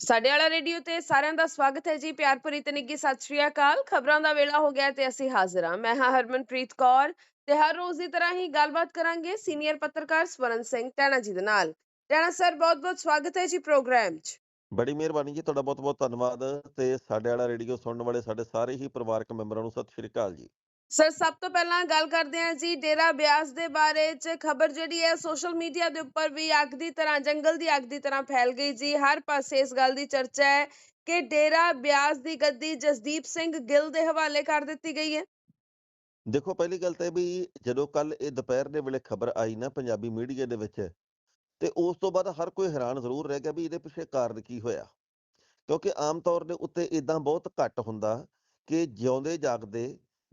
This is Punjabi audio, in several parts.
ਸਾਡੇ ਵਾਲਾ ਰੇਡੀਓ ਤੇ ਸਾਰਿਆਂ ਦਾ ਸਵਾਗਤ ਹੈ ਜੀ। ਪਿਆਰ ਭਰੀ ਤੇ ਨਿੱਘੀ ਸਤਿ ਸ਼੍ਰੀ ਅਕਾਲ। ਖਬਰਾਂ ਦਾ ਵੇਲਾ ਹੋ ਗਿਆ ਤੇ ਅਸੀਂ ਹਾਜ਼ਰ ਹਾਂ। ਮੈਂ ਹਾਂ ਹਰਮਨਪ੍ਰੀਤ ਕੌਰ ਤੇ ਹਰ ਰੋਜ਼ ਦੀ ਤਰ੍ਹਾਂ ਹੀ ਗੱਲਬਾਤ ਕਰਾਂਗੇ ਸੀਨੀਅਰ ਪੱਤਰਕਾਰ ਸਵਰਨ ਸਿੰਘ ਟੈਣਾ ਜੀ ਦੇ ਨਾਲ। ਟੈਣਾ ਸਰ, ਬਹੁਤ-ਬਹੁਤ ਸਵਾਗਤ ਹੈ ਜੀ ਪ੍ਰੋਗਰਾਮ 'ਚ। ਬੜੀ ਮਿਹਰਬਾਨੀ ਜੀ, ਤੁਹਾਡਾ ਬਹੁਤ-ਬਹੁਤ ਧੰਨਵਾਦ ਤੇ ਸਾਡੇ ਵਾਲਾ ਰੇਡੀਓ ਸੁਣਨ ਵਾਲੇ ਸਾਡੇ ਸਾਰੇ ਹੀ ਪਰਿਵਾਰਕ ਮੈਂਬਰਾਂ ਨੂੰ ਸਤਿ ਸ਼੍ਰੀ ਅਕਾਲ ਜੀ। ਸਰ ਸਭ ਤੋਂ ਪਹਿਲਾਂ ਗੱਲ ਕਰਦੇ ਹਾਂ ਜੀ ਡੇਰਾ ਬਿਆਸ ਦੇ ਬਾਰੇ 'ਚ। ਖਬਰ ਜਿਹੜੀ ਹੈ ਸੋਸ਼ਲ ਮੀਡੀਆ ਦੇ ਉੱਪਰ ਵੀ ਅੱਗ ਦੀ ਤਰ੍ਹਾਂ, ਜੰਗਲ ਦੀ ਅੱਗ ਦੀ ਤਰ੍ਹਾਂ ਫੈਲ ਗਈ ਜੀ। ਹਰ ਪਾਸੇ ਇਸ ਗੱਲ ਦੀ ਚਰਚਾ ਹੈ ਕਿ ਡੇਰਾ ਬਿਆਸ ਦੀ ਗੱਦੀ ਜਸਦੀਪ ਸਿੰਘ ਗਿੱਲ ਦੇ ਹਵਾਲੇ ਕਰ ਦਿੱਤੀ ਗਈ ਹੈ। ਦੇਖੋ, ਪਹਿਲੀ ਗੱਲ ਤਾਂ ਇਹ ਵੀ ਜਦੋਂ ਕੱਲ ਇਹ ਦੁਪਹਿਰ ਦੇ ਵੇਲੇ ਖਬਰ ਆਈ ਨਾ ਪੰਜਾਬੀ ਮੀਡੀਆ ਦੇ ਵਿੱਚ, ਤੇ ਉਸ ਤੋਂ ਬਾਅਦ ਹਰ ਕੋਈ ਹੈਰਾਨ ਜ਼ਰੂਰ ਰਹਿ ਗਿਆ ਵੀ ਇਹਦੇ ਪਿੱਛੇ ਕਾਰਨ ਕੀ ਹੋਇਆ। ਕਿਉਂਕਿ ਆਮ ਤੌਰ ਦੇ ਉੱਤੇ ਇਦਾਂ ਬਹੁਤ ਘੱਟ ਹੁੰਦਾ ਕਿ ਜਿਉਂਦੇ ਜਾਗਦੇ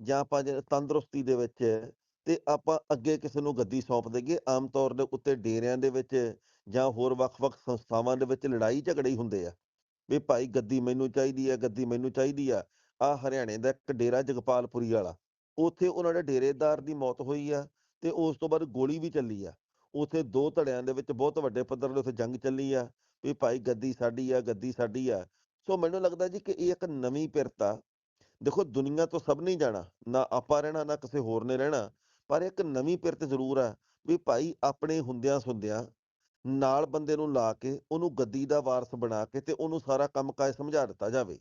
ਜਾਂ ਆਪਾਂ ਜੇ ਤੰਦਰੁਸਤੀ ਦੇ ਵਿੱਚ ਤੇ ਆਪਾਂ ਅੱਗੇ ਕਿਸੇ ਨੂੰ ਗੱਦੀ ਸੌਂਪ ਦੇਈਏ, ਆਮ ਤੌਰ ਦੇ ਉੱਤੇ ਡੇਰਿਆਂ ਦੇ ਵਿੱਚ ਜਾਂ ਹੋਰ ਵੱਖ-ਵੱਖ ਸੰਸਥਾਵਾਂ ਦੇ ਵਿੱਚ ਲੜਾਈ ਝਗੜੇ ਹੀ ਹੁੰਦੇ ਆ। ਵੀ ਭਾਈ ਗੱਦੀ ਮੈਨੂੰ ਚਾਹੀਦੀ ਆ, ਗੱਦੀ ਮੈਨੂੰ ਚਾਹੀਦੀ ਆ। ਆ ਹਰਿਆਣੇ ਦਾ ਇੱਕ ਡੇਰਾ ਜਗਪਾਲਪੁਰੀ ਵਾਲਾ। ਉੱਥੇ ਉਹਨਾਂ ਦੇ ਡੇਰੇਦਾਰ ਦੀ ਮੌਤ ਹੋਈ ਆ ਤੇ ਉਸ ਤੋਂ ਬਾਅਦ ਗੋਲੀ ਵੀ ਚੱਲੀ ਆ। ਉੱਥੇ ਦੋ ਧੜਿਆਂ ਦੇ ਵਿੱਚ ਬਹੁਤ ਵੱਡੇ ਪੱਧਰ 'ਤੇ ਉੱਥੇ ਜੰਗ ਚੱਲੀ ਆ, ਵੀ ਭਾਈ ਗੱਦੀ ਸਾਡੀ ਆ, ਗੱਦੀ ਸਾਡੀ ਆ। ਸੋ ਮੈਨੂੰ ਲੱਗਦਾ ਜੀ ਕਿ ਇਹ ਇੱਕ ਨਵੀਂ ਪਿਰਤਾ ਦੇਖੋ ਦੁਨੀਆ ਤੋਂ ਸਭ ਨਹੀਂ ਜਾਣਾ, ਨਾ ਆਪਾਂ ਰਹਿਣਾ, ਨਾ ਕਿਸੇ ਹੋਰ ਨੇ ਰਹਿਣਾ, ਪਰ ਇੱਕ ਨਵੀਂ ਪਿਰਤ ਜ਼ਰੂਰ ਆ ਵੀ ਭਾਈ ਆਪਣੇ ਹੁੰਦਿਆਂ ਸੁੰਦਿਆਂ ਨਾਲ ਬੰਦੇ ਨੂੰ ਲਾ ਕੇ, ਉਹਨੂੰ ਗੱਦੀ ਦਾ ਵਾਰਸ ਬਣਾ ਕੇ ਤੇ ਉਹਨੂੰ ਸਾਰਾ ਕੰਮ ਕਾਜ ਸਮਝਾ ਦਿੱਤਾ ਜਾਵੇ।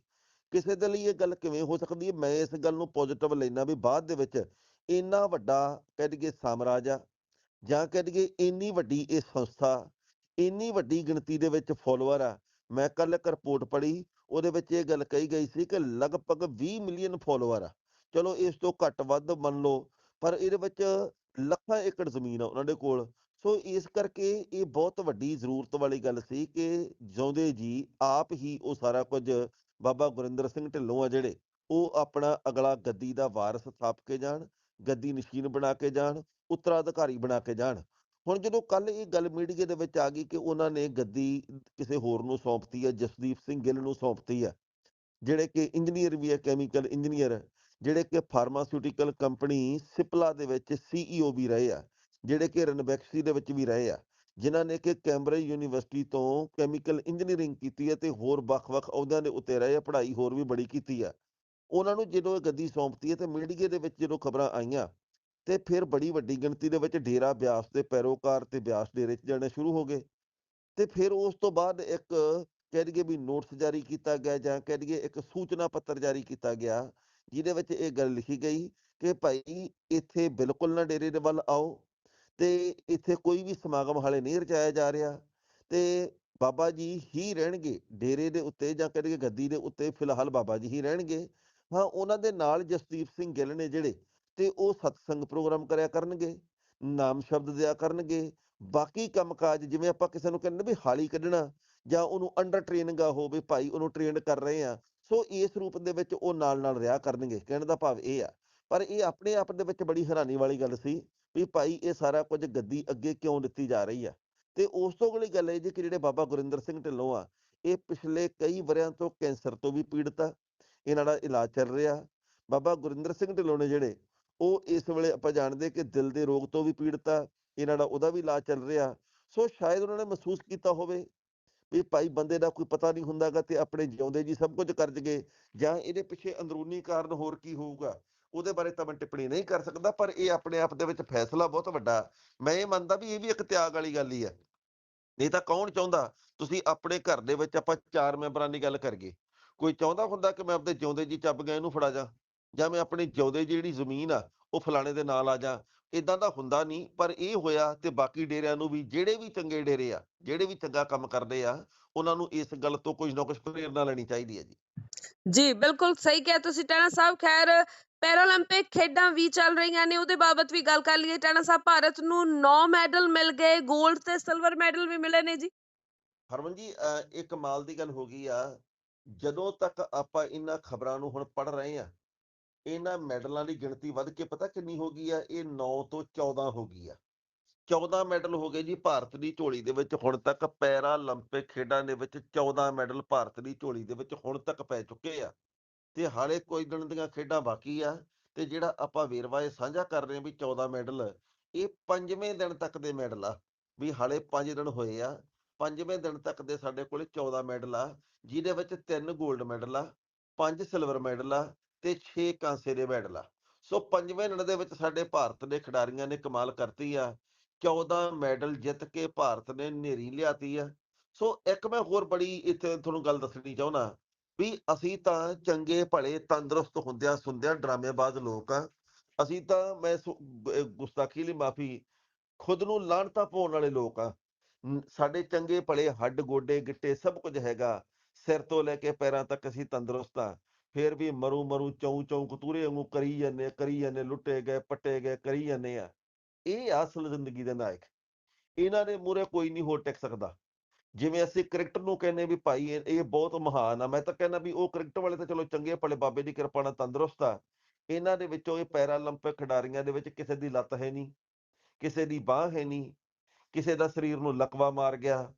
ਕਿਸੇ ਦੇ ਲਈ ਇਹ ਗੱਲ ਕਿਵੇਂ ਹੋ ਸਕਦੀ ਹੈ? ਮੈਂ ਇਸ ਗੱਲ ਨੂੰ ਪੋਜ਼ਿਟਿਵ ਲੈਣਾ ਵੀ ਬਾਅਦ ਦੇ ਵਿੱਚ ਇੰਨਾ ਵੱਡਾ ਕਹਿ ਦਈਏ ਸਾਮਰਾਜ ਆ ਜਾਂ ਕਹਿ ਦਈਏ ਇੰਨੀ ਵੱਡੀ ਇਹ ਸੰਸਥਾ, ਇੰਨੀ ਵੱਡੀ ਗਿਣਤੀ ਦੇ ਵਿੱਚ ਫੋਲੋਅਰ ਆ, ਮੈਂ ਕੱਲ ਇੱਕ ਰਿਪੋਰਟ ਪੜ੍ਹੀ ਉਹਦੇ ਵਿੱਚ ਇਹ ਗੱਲ ਕਹੀ ਗਈ ਸੀ ਕਿ ਲਗਭਗ 20 ਮਿਲੀਅਨ ਫੋਲੋਅਰ ਆ। ਚਲੋ ਇਸ ਤੋਂ ਘੱਟ ਵੱਧ ਮੰਨ ਲਓ, ਪਰ ਇਹਦੇ ਵਿੱਚ ਲੱਖਾਂ ਏਕੜ ਜ਼ਮੀਨ ਆ ਉਹਨਾਂ ਦੇ ਕੋਲ। ਸੋ ਇਸ ਕਰਕੇ ਇਹ ਬਹੁਤ ਵੱਡੀ ਜ਼ਰੂਰਤ ਵਾਲੀ ਗੱਲ ਸੀ ਕਿ ਜਿਉਂਦੇ ਜੀ ਆਪ ਹੀ ਉਹ ਸਾਰਾ ਕੁਝ ਬਾਬਾ ਗੁਰਿੰਦਰ ਸਿੰਘ ਢਿੱਲੋਂ ਆ ਜਿਹੜੇ, ਉਹ ਆਪਣਾ ਅਗਲਾ ਗੱਦੀ ਦਾ ਵਾਰਸ ਥਾਪ ਕੇ ਜਾਣ, ਗੱਦੀ ਨਸ਼ੀਨ ਬਣਾ ਕੇ ਜਾਣ, ਉੱਤਰਾਧਿਕਾਰੀ ਬਣਾ ਕੇ ਜਾਣ। ਹੁਣ ਜਦੋਂ ਕੱਲ ਇਹ ਗੱਲ ਮੀਡੀਆ ਦੇ ਵਿੱਚ ਆ ਗਈ ਕਿ ਉਹਨਾਂ ਨੇ ਗੱਦੀ ਕਿਸੇ ਹੋਰ ਨੂੰ ਸੌਂਪਤੀ ਹੈ, ਜਸਦੀਪ ਸਿੰਘ ਗਿੱਲ ਨੂੰ ਸੌਂਪਤੀ ਹੈ, ਜਿਹੜੇ ਕਿ ਇੰਜੀਨੀਅਰ ਵੀ ਹੈ ਕੈਮੀਕਲ ਇੰਜੀਨੀਅਰ ਜਿਹੜੇ ਕਿ ਫਾਰਮਾਸਿਊਟੀਕਲ ਕੰਪਨੀ ਸਿਪਲਾ ਦੇ ਵਿੱਚ ਸੀਈਓ ਵੀ ਰਹੇ ਆ, ਜਿਹੜੇ ਕਿ ਰਨਬੈਕਸੀ ਦੇ ਵਿੱਚ ਵੀ ਰਹੇ ਆ, ਜਿਨ੍ਹਾਂ ਨੇ ਕਿ ਕੈਂਬਰਿਜ ਯੂਨੀਵਰਸਿਟੀ ਤੋਂ ਕੈਮੀਕਲ ਇੰਜੀਨੀਅਰਿੰਗ ਕੀਤੀ ਹੈ ਤੇ ਹੋਰ ਵੱਖ-ਵੱਖ ਅਹੁਦਿਆਂ ਦੇ ਉੱਤੇ ਰਹੇ ਆ, ਪੜ੍ਹਾਈ ਹੋਰ ਵੀ ਬੜੀ ਕੀਤੀ ਆ। ਉਹਨਾਂ ਨੂੰ ਜਦੋਂ ਇਹ ਗੱਦੀ ਸੌਂਪਤੀ ਹੈ ਤੇ ਮੀਡੀਆ ਦੇ ਵਿੱਚ ਜਦੋਂ ਖਬਰਾਂ ਆਈਆਂ ਤੇ ਫਿਰ ਬੜੀ ਵੱਡੀ ਗਿਣਤੀ ਦੇ ਵਿੱਚ ਡੇਰਾ ਬਿਆਸ ਦੇ ਪੈਰੋਕਾਰ ਤੇ ਬਿਆਸ ਡੇਰੇ 'ਚ ਜਾਣੇ ਸ਼ੁਰੂ ਹੋ ਗਏ। ਤੇ ਫਿਰ ਉਸ ਤੋਂ ਬਾਅਦ ਇੱਕ ਕਹਿ ਦਈਏ ਵੀ ਨੋਟਿਸ ਜਾਰੀ ਕੀਤਾ ਗਿਆ ਜਾਂ ਕਹਿ ਦਈਏ ਇੱਕ ਸੂਚਨਾ ਪੱਤਰ ਜਾਰੀ ਕੀਤਾ ਗਿਆ, ਜਿਹਦੇ ਵਿੱਚ ਇਹ ਗੱਲ ਲਿਖੀ ਗਈ ਕਿ ਭਾਈ ਇੱਥੇ ਬਿਲਕੁਲ ਨਾ ਡੇਰੇ ਦੇ ਵੱਲ ਆਓ ਤੇ ਇੱਥੇ ਕੋਈ ਵੀ ਸਮਾਗਮ ਹਾਲੇ ਨਹੀਂ ਰਚਾਇਆ ਜਾ ਰਿਹਾ ਤੇ ਬਾਬਾ ਜੀ ਹੀ ਰਹਿਣਗੇ ਡੇਰੇ ਦੇ ਉੱਤੇ ਜਾਂ ਕਹਿ ਦਈਏ ਗੱਦੀ ਦੇ ਉੱਤੇ ਫਿਲਹਾਲ ਬਾਬਾ ਜੀ ਹੀ ਰਹਿਣਗੇ। ਹਾਂ, ਉਹਨਾਂ ਦੇ ਨਾਲ ਜਸਦੀਪ ਸਿੰਘ ਗਿੱਲ ਨੇ ਜਿਹੜੇ ਤੇ ਉਹ ਸਤਸੰਗ ਪ੍ਰੋਗਰਾਮ ਕਰਿਆ ਕਰਨਗੇ, ਨਾਮ ਸ਼ਬਦ ਦਿਆ ਕਰਨਗੇ, ਬਾਕੀ ਕੰਮਕਾਜ ਜਿਵੇਂ ਆਪਾਂ ਕਿਸੇ ਨੂੰ ਕਹਿੰਦੇ ਵੀ ਹਾਲੀ ਕੱਢਣਾ ਜਾਂ ਉਹਨੂੰ ਅੰਡਰ ਟ੍ਰੇਨਿੰਗ ਆ ਹੋਵੇ ਭਾਈ ਉਹਨੂੰ ਟ੍ਰੇਨਡ ਕਰ ਰਹੇ ਆ, ਸੋ ਇਸ ਰੂਪ ਦੇ ਵਿੱਚ ਉਹ ਨਾਲ ਨਾਲ ਰਿਹਾ ਕਰਨਗੇ, ਕਹਿਣ ਦਾ ਭਾਵ ਇਹ ਆ। ਪਰ ਇਹ ਆਪਣੇ ਆਪ ਦੇ ਵਿੱਚ ਬੜੀ ਹੈਰਾਨੀ ਵਾਲੀ ਗੱਲ ਸੀ ਵੀ ਭਾਈ ਇਹ ਸਾਰਾ ਕੁਝ ਗੱਦੀ ਅੱਗੇ ਕਿਉਂ ਦਿੱਤੀ ਜਾ ਰਹੀ ਆ? ਤੇ ਉਸ ਤੋਂ ਅਗਲੀ ਗੱਲ ਇਹ ਜੀ ਕਿ ਜਿਹੜੇ ਬਾਬਾ ਗੁਰਿੰਦਰ ਸਿੰਘ ਢਿੱਲੋਂ ਆ, ਇਹ ਪਿਛਲੇ ਕਈ ਵਰਿਆਂ ਤੋਂ ਕੈਂਸਰ ਤੋਂ ਵੀ ਪੀੜਤ ਆ, ਇਹਨਾਂ ਦਾ ਇਲਾਜ ਚੱਲ ਰਿਹਾ। ਬਾਬਾ ਗੁਰਿੰਦਰ ਸਿੰਘ ਢਿੱਲੋਂ ਨੇ ਜਿਹੜੇ ਉਹ ਇਸ ਵੇਲੇ ਆਪਾਂ ਜਾਣਦੇ ਕਿ ਦਿਲ ਦੇ ਰੋਗ ਤੋਂ ਵੀ ਪੀੜਤ ਆ, ਇਹਨਾਂ ਦਾ ਉਹਦਾ ਵੀ ਇਲਾਜ ਚੱਲ ਰਿਹਾ। ਸੋ ਸ਼ਾਇਦ ਉਹਨਾਂ ਨੇ ਮਹਿਸੂਸ ਕੀਤਾ ਹੋਵੇ ਵੀ ਭਾਈ ਬੰਦੇ ਦਾ ਕੋਈ ਪਤਾ ਨਹੀਂ ਹੁੰਦਾਗਾ ਤੇ ਆਪਣੇ ਜਿਉਂਦੇ ਜੀ ਸਭ ਕੁਝ ਕਰ ਜਗੇ ਜਾਂ ਇਹਦੇ ਪਿੱਛੇ ਅੰਦਰੂਨੀ ਕਾਰਨ ਹੋਰ ਕੀ ਹੋਊਗਾ। ਉਹਦੇ ਬਾਰੇ ਤਾਂ ਮੈਂ ਟਿੱਪਣੀ ਨਹੀਂ ਕਰ ਸਕਦਾ, ਪਰ ਇਹ ਆਪਣੇ ਆਪ ਦੇ ਵਿੱਚ ਫੈਸਲਾ ਬਹੁਤ ਵੱਡਾ। ਮੈਂ ਇਹ ਮੰਨਦਾ ਵੀ ਇਹ ਵੀ ਇੱਕ ਤਿਆਗ ਵਾਲੀ ਗੱਲ ਹੀ ਆ। ਨਹੀਂ ਤਾਂ ਕੌਣ ਚਾਹੁੰਦਾ? ਤੁਸੀਂ ਆਪਣੇ ਘਰ ਦੇ ਵਿੱਚ ਆਪਾਂ ਚਾਰ ਮੈਂਬਰਾਂ ਦੀ ਗੱਲ ਕਰੀਏ। ਕੋਈ ਚਾਹੁੰਦਾ ਹੁੰਦਾ ਕਿ ਮੈਂ ਆਪਣੇ ਜਿਉਂਦੇ ਜੀ ਚੱਬ ਗਿਆ, ਇਹਨੂੰ ਫੜਾ ਜਾ? ਜਾਂ ਮੈਂ ਆਪਣੀ ਜਿਉਂਦੇ ਜਿਹੜੀ ਜ਼ਮੀਨ ਆ ਉਹ ਫਲਾਣੇ ਦੇ ਨਾਲ ਆ ਜਾ ਇਦਾਂ ਦਾ ਹੁੰਦਾ ਨਹੀਂ ਪਰ ਇਹ ਹੋਇਆ ਤੇ ਬਾਕੀ ਡੇਰਿਆਂ ਨੂੰ ਵੀ ਜਿਹੜੇ ਵੀ ਚੰਗੇ ਡੇਰੇ ਆ ਜਿਹੜੇ ਵੀ ਚੰਗਾ ਕੰਮ ਕਰਦੇ ਆ ਉਹਨਾਂ ਨੂੰ ਇਸ ਗੱਲ ਤੋਂ ਕੁਝ ਨਾ ਕੁਝ ਪ੍ਰੇਰਨਾ ਲੈਣੀ ਚਾਹੀਦੀ ਹੈ ਜੀ। ਜੀ ਬਿਲਕੁਲ ਸਹੀ ਕਿਹਾ ਤੁਸੀਂ ਟੈਣਾ ਸਾਹਿਬ ਖੈਰ ਪੈਰਾਲੰਪਿਕ ਖੇਡਾਂ ਵੀ ਚੱਲ ਰਹੀਆਂ ਨੇ ਉਹਦੇ ਬਾਬਤ ਵੀ ਗੱਲ ਕਰ ਲਈਏ ਟੈਣਾ ਸਾਹਿਬ ਭਾਰਤ ਨੂੰ 9 ਮੈਡਲ ਮਿਲ ਗਏ 골ਡ ਤੇ ਸਿਲਵਰ ਮੈਡਲ ਵੀ ਮਿਲੇ ਨੇ ਜੀ। ਹਰਮਨ ਜੀ ਇਹ ਕਮਾਲ ਦੀ ਗੱਲ ਹੋ ਗਈ ਆ ਜਦੋਂ ਤੱਕ ਆਪਾਂ ਇਹਨਾਂ ਖਬਰਾਂ ਨੂੰ ਹੁਣ ਪੜ ਰਹੇ ਆ ਇਹਨਾਂ ਮੈਡਲਾਂ ਦੀ ਗਿਣਤੀ ਵੱਧ ਕੇ ਪਤਾ ਕਿੰਨੀ ਹੋ ਗਈ ਆ? ਇਹ 9 ਤੋਂ 14 ਹੋ ਗਈ ਆ। 14 ਮੈਡਲ ਹੋ ਗਏ ਜੀ ਭਾਰਤ ਦੀ ਝੋਲੀ ਦੇ ਵਿੱਚ, ਹੁਣ ਤੱਕ ਪੈਰਾ ਪੈਰਾਲੰਪਿਕ ਖੇਡਾਂ ਦੇ ਵਿੱਚ 14 ਮੈਡਲ ਭਾਰਤ ਦੀ ਝੋਲੀ ਦੇ ਵਿੱਚ ਹੁਣ ਤੱਕ ਪੈ ਚੁੱਕੇ ਆ। ਤੇ ਹਾਲੇ ਕੋਈ ਦਿਨ ਦੀਆਂ ਖੇਡਾਂ ਬਾਕੀ ਆ ਤੇ ਜਿਹੜਾ ਆਪਾਂ ਵੇਰਵਾ ਇਹ ਸਾਂਝਾ ਕਰ ਰਹੇ ਆ ਵੀ 14 ਮੈਡਲ, ਇਹ ਪੰਜਵੇਂ ਦਿਨ ਤੱਕ ਦੇ ਮੈਡਲ ਆ। ਵੀ ਹਾਲੇ 5 ਦਿਨ ਹੋਏ ਆ। ਪੰਜਵੇਂ ਦਿਨ ਤੱਕ ਦੇ ਸਾਡੇ ਕੋਲੇ 14 ਮੈਡਲ ਆ, ਜਿਹਦੇ ਵਿੱਚ 3 골ਡ ਮੈਡਲ ਆ 5 ਸਿਲਵਰ ਮੈਡਲ ਆ ਤੇ 6 ਕਾਂਸੇ ਦੇ ਮੈਡਲ। ਆ ਸੋ ਪੰਜਵੇਂ ਦਿਨ ਦੇ ਵਿੱਚ ਸਾਡੇ ਭਾਰਤ ਦੇ ਖਿਡਾਰੀਆਂ ਨੇ ਕਮਾਲ ਕਰਤੀ ਆ। 14 ਮੈਡਲ ਜਿੱਤ ਕੇ ਭਾਰਤ ਨੇ ਨੇਰੀ ਲਿਆਤੀ ਆ। ਸੋ ਇੱਕ ਮੈਂ ਹੋਰ ਬੜੀ ਇੱਥੇ ਤੁਹਾਨੂੰ ਗੱਲ ਦੱਸਣੀ ਚਾਹੁੰਦਾ, ਵੀ ਅਸੀਂ ਤਾਂ ਚੰਗੇ ਭਲੇ ਤੰਦਰੁਸਤ ਹੁੰਦਿਆਂ ਸੁਣਦਿਆਂ ਡਰਾਮੇਬਾਜ਼ ਲੋਕ ਆ। ਅਸੀਂ ਤਾਂ ਮੈਂ ਗੁਸਤਾਖੀ ਲਈ ਮਾਫੀ, ਖੁਦ ਨੂੰ ਲਾਹਨਤਾਂ ਪਾਉਣ ਵਾਲੇ ਲੋਕ ਆ। ਸਾਡੇ ਚੰਗੇ ਭਲੇ ਹੱਡ ਗੋਡੇ ਗਿੱਟੇ ਸਭ ਕੁਝ ਹੈਗਾ। ਸਿਰ ਤੋਂ ਲੈ ਕੇ ਪੈਰਾਂ ਤੱਕ ਅਸੀਂ ਤੰਦਰੁਸਤ ਆ। ਫੇਰ ਵੀ ਮਰੂ ਮਰੂ ਚੌਂ ਚੌਂ ਕਤੂਰੇ ਵਾਂਗੂ ਕਰੀ ਜਾਂਦੇ ਕਰੀ ਜਾਂਦੇ ਲੁੱਟੇ ਗਏ, ਪੱਟੇ ਗਏ, ਕਰੀ ਜਾਂਦੇ ਆ। ਇਹ ਆ ਅਸਲ ਜ਼ਿੰਦਗੀ ਦੇ ਨਾਇਕ। ਇਹਨਾਂ ਦੇ ਮੂਹਰੇ ਕੋਈ ਨਹੀਂ ਹੋ ਟਿਕ ਸਕਦਾ। ਜਿਵੇਂ ਅਸੀਂ ਕ੍ਰਿਕਟ ਨੂੰ ਕਹਿੰਦੇ ਵੀ ਭਾਈ ਇਹ ਇਹ ਬਹੁਤ ਮਹਾਨ ਆ। ਮੈਂ ਤਾਂ ਕਹਿੰਦਾ ਵੀ ਉਹ ਕ੍ਰਿਕਟ ਵਾਲੇ ਤਾਂ ਚਲੋ ਚੰਗੇ ਭਲੇ ਬਾਬੇ ਦੀ ਕਿਰਪਾ ਨਾਲ ਤੰਦਰੁਸਤ ਆ। ਇਹਨਾਂ ਦੇ ਵਿੱਚੋਂ ਇਹ ਪੈਰਾਲੰਪਿਕ ਖਿਡਾਰੀਆਂ ਦੇ ਵਿੱਚ ਕਿਸੇ ਦੀ ਲੱਤ ਹੈ ਨਹੀਂ, ਕਿਸੇ ਦੀ ਬਾਹ ਹੈ ਨਹੀਂ, ਕਿਸੇ ਦਾ ਸਰੀਰ ਨੂੰ ਲਕਵਾ ਮਾਰ ਗਿਆ,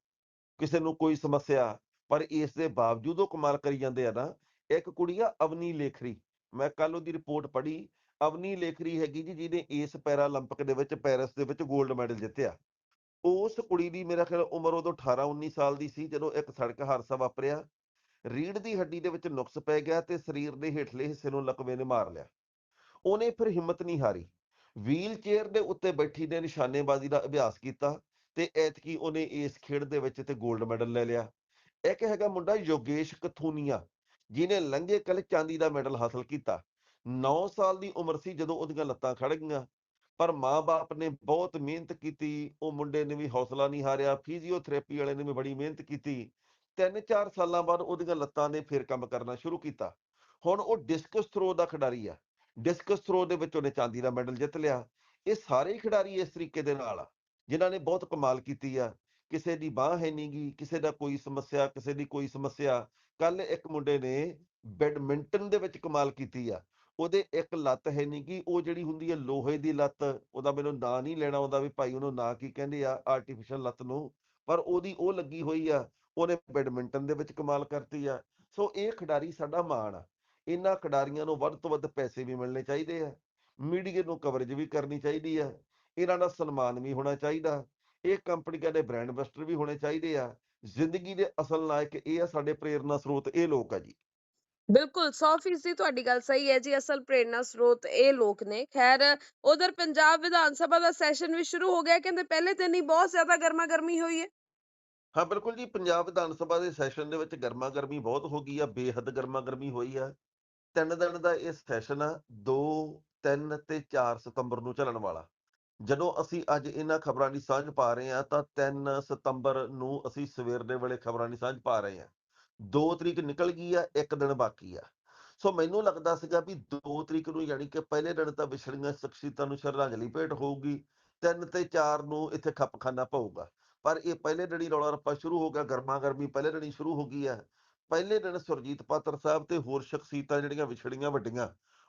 ਕਿਸੇ ਨੂੰ ਕੋਈ ਸਮੱਸਿਆ। ਪਰ ਇਸ ਦੇ ਬਾਵਜੂਦ ਉਹ ਕਮਾਲ ਕਰੀ ਜਾਂਦੇ ਆ ਨਾ ਇੱਕ ਕੁੜੀ ਆ ਅਵਨੀ ਲੇਖਰੀ। ਮੈਂ ਕੱਲ ਉਹਦੀ ਰਿਪੋਰਟ ਪੜ੍ਹੀ। ਅਵਨੀ ਲੇਖਰੀ ਹੈਗੀ ਜੀ, ਜਿਹਨੇ ਇਸ ਪੈਰਾਲੰਪਿਕ ਦੇ ਵਿੱਚ, ਪੈਰਿਸ ਦੇ ਵਿੱਚ 골ਡ ਮੈਡਲ ਜਿੱਤਿਆ। ਉਸ ਕੁੜੀ ਦੀ ਮੇਰਾ ਖਿਆਲ ਉਮਰ ਉਦੋਂ 18 19 ਸਾਲ ਦੀ ਸੀ, ਜਦੋਂ ਇੱਕ ਸੜਕ ਹਾਦਸਾ ਵਾਪਰਿਆ। ਰੀੜ ਦੀ ਹੱਡੀ ਦੇ ਵਿੱਚ ਨੁਕਸ ਪੈ ਗਿਆ ਤੇ ਸਰੀਰ ਦੇ ਹੇਠਲੇ ਹਿੱਸੇ ਨੂੰ ਲਕਵੇ ਨੇ ਮਾਰ ਲਿਆ। ਉਹਨੇ ਫਿਰ ਹਿੰਮਤ ਨਹੀਂ ਹਾਰੀ। ਵੀਲ ਚੇਅਰ ਦੇ ਉੱਤੇ ਬੈਠੀ ਨੇ ਨਿਸ਼ਾਨੇਬਾਜ਼ੀ ਦਾ ਅਭਿਆਸ ਕੀਤਾ ਤੇ ਐਤਕੀ ਉਹਨੇ ਇਸ ਖੇਡ ਦੇ ਵਿੱਚ ਤੇ 골ਡ ਮੈਡਲ ਲੈ ਲਿਆ। ਇੱਕ ਹੈਗਾ ਮੁੰਡਾ ਯੋਗੇਸ਼ ਕਥੂਨੀਆ। ਜਿਹਨੇ ਲੰਘੇ ਕੱਲ ਚਾਂਦੀ ਦਾ ਮੈਡਲ ਹਾਸਲ ਕੀਤਾ। 9 ਸਾਲ ਦੀ ਉਮਰ ਸੀ ਜਦੋਂ ਉਹਦੀਆਂ ਲੱਤਾਂ ਖੜ ਗਈਆਂ। ਪਰ ਮਾਂ-ਬਾਪ ਨੇ ਬਹੁਤ ਮਿਹਨਤ ਕੀਤੀ। ਉਹ ਮੁੰਡੇ ਨੇ ਵੀ ਹੌਸਲਾ ਨਹੀਂ ਹਾਰਿਆ। ਫਿਜ਼ੀਓਥੈਰੇਪੀ ਵਾਲੇ ਨੇ ਵੀ ਬੜੀ ਮਿਹਨਤ ਕੀਤੀ। 3-4 ਸਾਲਾਂ ਬਾਅਦ ਉਹਦੀਆਂ ਲੱਤਾਂ ਨੇ ਫਿਰ ਕੰਮ ਕਰਨਾ ਸ਼ੁਰੂ ਕੀਤਾ। ਹੁਣ ਉਹ ਡਿਸਕਸ ਥਰੋ ਦਾ ਖਿਡਾਰੀ ਆ। ਡਿਸਕਸ ਥਰੋ ਦੇ ਵਿੱਚ ਉਹਨੇ ਚਾਂਦੀ ਦਾ ਮੈਡਲ ਜਿੱਤ ਲਿਆ। ਇਹ ਸਾਰੇ ਖਿਡਾਰੀ ਇਸ ਤਰੀਕੇ ਦੇ ਨਾਲ ਆ, ਜਿਨ੍ਹਾਂ ਨੇ ਬਹੁਤ ਕਮਾਲ ਕੀਤੀ ਆ। ਕਿਸੇ ਦੀ ਬਾਹ ਹੈ ਨਹੀਂਗੀ ਕਿਸੇ ਦਾ ਕੋਈ ਸਮੱਸਿਆ, ਕਿਸੇ ਦੀ ਕੋਈ ਸਮੱਸਿਆ। ਕੱਲ ਇੱਕ ਮੁੰਡੇ ਨੇ ਬੈਡਮਿੰਟਨ ਦੇ ਵਿੱਚ ਕਮਾਲ ਕੀਤੀ ਆ। ਉਹਦੇ ਇੱਕ ਲੱਤ ਹੈ ਨਹੀਂਗੀ ਉਹ ਜਿਹੜੀ ਹੁੰਦੀ ਹੈ ਲੋਹੇ ਦੀ ਲੱਤ, ਉਹਦਾ ਮੈਨੂੰ ਨਾਂ ਨਹੀਂ ਲੈਣਾ ਆਉਂਦਾ ਵੀ ਭਾਈ ਉਹਨੂੰ ਨਾਂ ਕੀ ਕਹਿੰਦੇ ਆ ਆਰਟੀਫੀਸ਼ੀਅਲ ਲੱਤ ਨੂੰ। ਪਰ ਉਹਦੀ ਉਹ ਲੱਗੀ ਹੋਈ ਆ, ਉਹਨੇ ਬੈਡਮਿੰਟਨ ਦੇ ਵਿੱਚ ਕਮਾਲ ਕਰਤੀ ਆ। ਸੋ ਇਹ ਖਿਡਾਰੀ ਸਾਡਾ ਮਾਣ ਆ। ਇਹਨਾਂ ਖਿਡਾਰੀਆਂ ਨੂੰ ਵੱਧ ਤੋਂ ਵੱਧ ਪੈਸੇ ਵੀ ਮਿਲਣੇ ਚਾਹੀਦੇ ਆ। ਮੀਡੀਆ ਨੂੰ ਕਵਰੇਜ ਵੀ ਕਰਨੀ ਚਾਹੀਦੀ ਆ। ਇਹਨਾਂ ਦਾ ਸਨਮਾਨ ਵੀ ਹੋਣਾ ਚਾਹੀਦਾ। ਇਹ ਕੰਪਨੀਆਂ ਦੇ ਬ੍ਰਾਂਡ ਐਂਬੈਸਡਰ ਵੀ ਹੋਣੇ ਚਾਹੀਦੇ ਆ। ਜ਼ਿੰਦਗੀ ਦੇ ਅਸਲ ਨਾਇਕ ਇਹ ਆ ਸਾਡੇ ਪ੍ਰੇਰਨਾ ਸਰੋਤ ਇਹ ਲੋਕ ਆ ਜੀ। ਬਿਲਕੁਲ 100% ਤੁਹਾਡੀ ਗੱਲ ਸਹੀ ਹੈ ਜੀ ਅਸਲ ਪ੍ਰੇਰਨਾ ਸਰੋਤ ਇਹ ਲੋਕ ਨੇ। ਖੈਰ ਉਧਰ ਪੰਜਾਬ ਵਿਧਾਨ ਸਭਾ ਦਾ ਸੈਸ਼ਨ ਵੀ ਸ਼ੁਰੂ ਹੋ ਗਿਆ ਕਹਿੰਦੇ ਪਹਿਲੇ ਦਿਨ ਹੀ ਬਹੁਤ ਜ਼ਿਆਦਾ ਗਰਮਾ ਗਰਮੀ ਹੋਈ ਹੈ। ਹਾਂ ਬਿਲਕੁਲ ਜੀ ਪੰਜਾਬ ਵਿਧਾਨ ਸਭਾ ਦੇ ਸੈਸ਼ਨ ਦੇ ਵਿੱਚ ਗਰਮਾ ਗਰਮੀ ਬਹੁਤ ਹੋ ਗਈ ਆ ਬੇਹੱਦ ਗਰਮਾ ਗਰਮੀ ਹੋਈ ਆ। ਤਿੰਨ ਦਿਨ ਦਾ ਇਹ ਸੈਸ਼ਨ ਆ 2 3 ਤੇ 4 ਸਤੰਬਰ ਨੂੰ ਚੱਲਣ ਵਾਲਾ। ਜਦੋਂ ਅਸੀਂ ਅੱਜ ਇਹਨਾਂ ਖਬਰਾਂ ਦੀ ਸਾਂਝ ਪਾ ਰਹੇ ਹਾਂ, ਤਾਂ 3 ਸਤੰਬਰ ਨੂੰ ਅਸੀਂ ਸਵੇਰ ਦੇ ਵੇਲੇ ਖਬਰਾਂ ਦੀ ਸਾਂਝ ਪਾ ਰਹੇ ਹਾਂ। 2 ਤਰੀਕ ਨਿਕਲ ਗਈ ਆ, ਇੱਕ ਦਿਨ ਬਾਕੀ ਆ। ਸੋ ਮੈਨੂੰ ਲੱਗਦਾ ਸੀਗਾ ਵੀ 2 ਤਰੀਕ ਨੂੰ ਯਾਨੀ ਕਿ ਪਹਿਲੇ ਦਿਨ ਤਾਂ ਵਿਛੜੀਆਂ ਸ਼ਖਸੀਅਤਾਂ ਨੂੰ ਸ਼ਰਧਾਂਜਲੀ ਭੇਟ ਹੋਊਗੀ 3 ਤੇ 4 ਨੂੰ ਇੱਥੇ ਖੱਪਖਾਨਾ ਪਊਗਾ। ਪਰ ਇਹ ਪਹਿਲੇ ਦਿਨ ਹੀ ਰੌਲਾ ਰੱਪਾ ਸ਼ੁਰੂ ਹੋ ਗਿਆ, ਗਰਮਾ ਗਰਮੀ ਪਹਿਲੇ ਦਿਨ ਹੀ ਸ਼ੁਰੂ ਹੋ ਗਈ ਹੈ ਪਹਿਲੇ ਦਿਨ ਸੁਰਜੀਤ ਪਾਤਰ ਸਾਹਿਬ ਤੇ ਹੋਰ ਸ਼ਖਸੀਅਤਾਂ ਜਿਹੜੀਆਂ ਵਿਛੜੀਆਂ ਵੱਡੀਆਂ,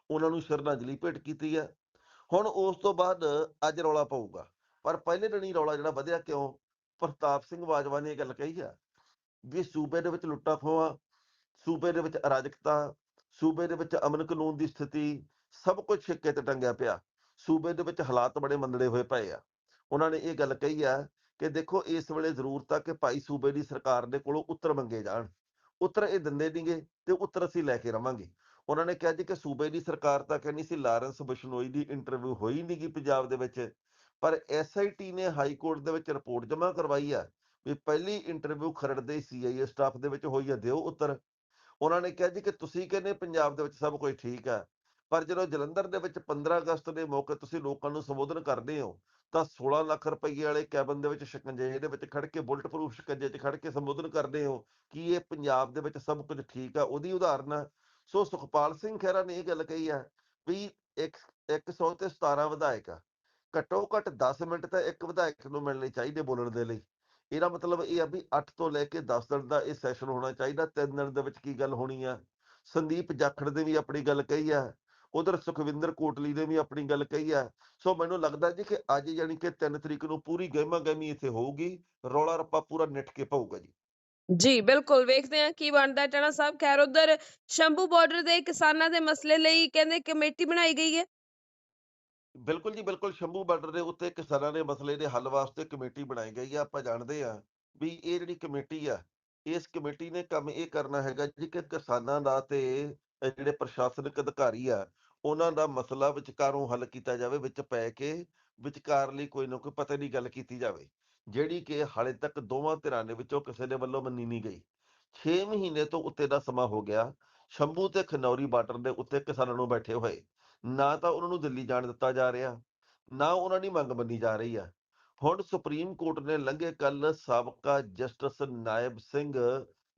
ਉਹਨਾਂ ਨੂੰ ਸ਼ਰਧਾਂਜਲੀ ਭੇਟ ਕੀਤੀ ਹੈ ਹੁਣ ਉਸ ਤੋਂ ਬਾਅਦ ਅੱਜ ਰੌਲਾ ਪਊਗਾ। ਪਰ ਪਹਿਲੇ ਦਿਨ ਹੀ ਰੌਲਾ ਜਿਹੜਾ ਵਧਿਆ ਕਿਉਂ? ਪ੍ਰਤਾਪ ਸਿੰਘ ਬਾਜਵਾ ਨੇ ਇਹ ਗੱਲ ਕਹੀ ਆ ਵੀ ਸੂਬੇ ਦੇ ਵਿੱਚ ਲੁੱਟਾਂ ਖੋਹਾਂ, ਸੂਬੇ ਦੇ ਵਿੱਚ ਅਰਾਜਕਤਾ, ਸੂਬੇ ਦੇ ਵਿੱਚ ਅਮਨ ਕਾਨੂੰਨ ਦੀ ਸਥਿਤੀ, ਸਭ ਕੁਝ ਛਿੱਕੇ ਤੇ ਟੰਗਿਆ ਪਿਆ। ਸੂਬੇ ਦੇ ਵਿੱਚ ਹਾਲਾਤ ਬੜੇ ਮੰਦੜੇ ਹੋਏ ਪਏ ਆ। ਉਹਨਾਂ ਨੇ ਇਹ ਗੱਲ ਕਹੀ ਆ ਕਿ ਦੇਖੋ ਇਸ ਵੇਲੇ ਜ਼ਰੂਰਤ ਆ ਕਿ ਭਾਈ ਸੂਬੇ ਦੀ ਸਰਕਾਰ ਦੇ ਕੋਲੋਂ ਉੱਤਰ ਮੰਗੇ ਜਾਣ। ਉੱਤਰ ਇਹ ਦਿੰਦੇ ਨਹੀਂਗੇ ਤੇ ਉੱਤਰ ਅਸੀਂ ਲੈ ਕੇ ਰਵਾਂਗੇ। ਉਹਨਾਂ ਨੇ ਕਿਹਾ ਜੀ ਕਿ ਸੂਬੇ ਦੀ ਸਰਕਾਰ ਤਾਂ ਕਹਿੰਦੀ ਸੀ ਲਾਰੈਂਸ ਬਿਸ਼ਨੋਈ ਦੀ ਇੰਟਰਵਿਊ ਹੋਈ ਨਹੀਂ ਨਹੀਂਗੀ ਪੰਜਾਬ ਦੇ ਵਿੱਚ, ਪਰ ਐਸਆਈਟੀ ਨੇ ਹਾਈ ਕੋਰਟ ਦੇ ਵਿੱਚ ਰਿਪੋਰਟ ਜਮ੍ਹਾਂ ਕਰਵਾਈ ਆ ਵੀ ਪਹਿਲੀ ਇੰਟਰਵਿਊ ਖਰੜ ਦੇ ਸੀਆਈਏ ਸਟਾਫ ਦੇ ਵਿੱਚ ਹੋਈ ਆ, ਦਿਓ ਉੱਤਰ। ਉਹਨਾਂ ਨੇ ਕਿਹਾ ਜੀ ਕਿ ਤੁਸੀਂ ਕਹਿੰਦੇ ਪੰਜਾਬ ਦੇ ਵਿੱਚ ਸਭ ਕੁਝ ਠੀਕ ਆ, ਪਰ ਜਦੋਂ ਜਲੰਧਰ ਦੇ ਵਿੱਚ 15 ਅਗਸਤ ਦੇ ਮੌਕੇ ਤੁਸੀਂ ਲੋਕਾਂ ਨੂੰ ਸੰਬੋਧਨ ਕਰਦੇ ਹੋ, ਤਾਂ 16 ਲੱਖ ਰੁਪਏ ਵਾਲੇ ਕੈਬਨ ਦੇ ਵਿੱਚ ਸ਼ਿਕੰਜੇ ਦੇ ਵਿੱਚ ਖੜ ਕੇ ਬੁਲਟ ਪ੍ਰੂਫ ਸ਼ਿਕੰਜੇ 'ਚ ਖੜ ਕੇ ਸੰਬੋਧਨ ਕਰਦੇ ਹੋ, ਕਿ ਇਹ ਪੰਜਾਬ ਦੇ ਵਿੱਚ ਸਭ ਕੁਝ ਠੀਕ ਆ? ਉਹਦੀ ਉਦਾਹਰਨ ਆ ਸੋ ਸੁਖਪਾਲ ਸਿੰਘ ਖਹਿਰਾ ਨੇ ਇਹ ਗੱਲ ਕਹੀ ਆ ਵੀ ਇੱਕ 100 ਤੇ 17 ਵਿਧਾਇਕ ਆ, ਘੱਟੋ ਘੱਟ 10 ਮਿੰਟ ਤਾਂ ਇੱਕ ਵਿਧਾਇਕ ਨੂੰ ਮਿਲਣੇ ਚਾਹੀਦੇ ਬੋਲਣ ਦੇ ਲਈ। ਇਹਦਾ ਮਤਲਬ ਇਹ ਆ ਵੀ 8 ਤੋਂ ਲੈ ਕੇ 10 ਦਿਨ ਦਾ ਇਹ ਸੈਸ਼ਨ ਹੋਣਾ ਚਾਹੀਦਾ, ਤਿੰਨ ਦਿਨ ਦੇ ਵਿੱਚ ਕੀ ਗੱਲ ਹੋਣੀ ਆ। ਸੰਦੀਪ ਜਾਖੜ ਨੇ ਵੀ ਆਪਣੀ ਗੱਲ ਕਹੀ ਆ, ਉਧਰ ਸੁਖਵਿੰਦਰ ਕੋਟਲੀ ਨੇ ਵੀ ਆਪਣੀ ਗੱਲ ਕਹੀ ਆ। ਸੋ ਮੈਨੂੰ ਲੱਗਦਾ ਜੀ ਕਿ ਅੱਜ ਯਾਨੀ ਕਿ 3 ਤਰੀਕ ਨੂੰ ਪੂਰੀ ਗਹਿਮਾ ਗਹਿਮੀ ਇੱਥੇ ਹੋਊਗੀ, ਰੌਲਾ ਰੱਪਾ ਪੂਰਾ ਨਿੱਠ ਕੇ ਪਊਗਾ ਜੀ। ਜੀ, ਬਿਲਕੁਲ, ਵੇਖਦੇ ਹਾਂ ਕੀ ਬਣਦਾ ਹੈ। ਸਾਹਿਬ, ਖੈਰ, ਉਧਰ ਸ਼ੰਭੂ ਬਾਰਡਰ ਦੇ ਕਿਸਾਨਾਂ ਦੇ ਮਸਲੇ ਲਈ ਕਹਿੰਦੇ ਕਮੇਟੀ ਬਣਾਈ ਗਈ ਹੈ। ਬਿਲਕੁਲ ਜੀ, ਬਿਲਕੁਲ, ਸ਼ੰਭੂ ਬਾਰਡਰ ਦੇ ਉੱਤੇ ਕਿਸਾਨਾਂ ਦੇ ਮਸਲੇ ਦੇ ਹੱਲ ਵਾਸਤੇ ਕਮੇਟੀ ਬਣਾਈ ਗਈ ਆ ਆਪਾਂ ਜਾਣਦੇ ਆ ਵੀ ਇਹ ਜਿਹੜੀ ਕਮੇਟੀ ਆ, ਇਸ ਕਮੇਟੀ ਨੇ ਕੰਮ ਇਹ ਕਰਨਾ ਹੈਗਾ ਜੀ ਕਿ ਕਿਸਾਨਾਂ ਦਾ ਤੇ ਜਿਹੜੇ ਪ੍ਰਸ਼ਾਸਨਿਕ ਅਧਿਕਾਰੀ ਆ, ਉਹਨਾਂ ਦਾ ਮਸਲਾ ਵਿਚਕਾਰੋਂ ਹੱਲ ਕੀਤਾ ਜਾਵੇ, ਵਿੱਚ ਪੈ ਕੇ ਵਿਚਕਾਰ ਲਈ ਕੋਈ ਨਾ ਕੋਈ ਪਤਾ ਨਹੀਂ ਗੱਲ ਕੀਤੀ ਜਾਵੇ। ਜਿਹੜੀ ਕਿ ਹਾਲੇ ਤੱਕ ਦੋਵਾਂ ਧਿਰਾਂ ਦੇ ਵਿੱਚੋਂ ਕਿਸੇ ਦੇ ਵੱਲੋਂ ਮੰਨੀ ਨਹੀਂ ਗਈ। 6 ਮਹੀਨੇ ਤੋਂ ਉੱਤੇ ਦਾ ਸਮਾਂ ਹੋ ਗਿਆ। ਸ਼ੰਭੂ ਤੇ ਖਨੌਰੀ ਬਾਰਡਰ ਦੇ ਉੱਤੇ ਕਿਸਾਨਾਂ ਨੂੰ ਬੈਠੇ ਹੋਏ। ਨਾ ਤਾਂ ਉਹਨਾਂ ਨੂੰ ਦਿੱਲੀ ਜਾਣ ਦਿੱਤਾ ਜਾ ਰਿਹਾ, ਨਾ ਉਹਨਾਂ ਦੀ ਮੰਗ ਮੰਨੀ ਜਾ ਰਹੀ ਆ। ਹੁਣ ਸੁਪਰੀਮ ਕੋਰਟ ਨੇ ਲੰਘੇ ਕੱਲ ਸਾਬਕਾ ਜਸਟਿਸ ਨਾਇਬ ਸਿੰਘ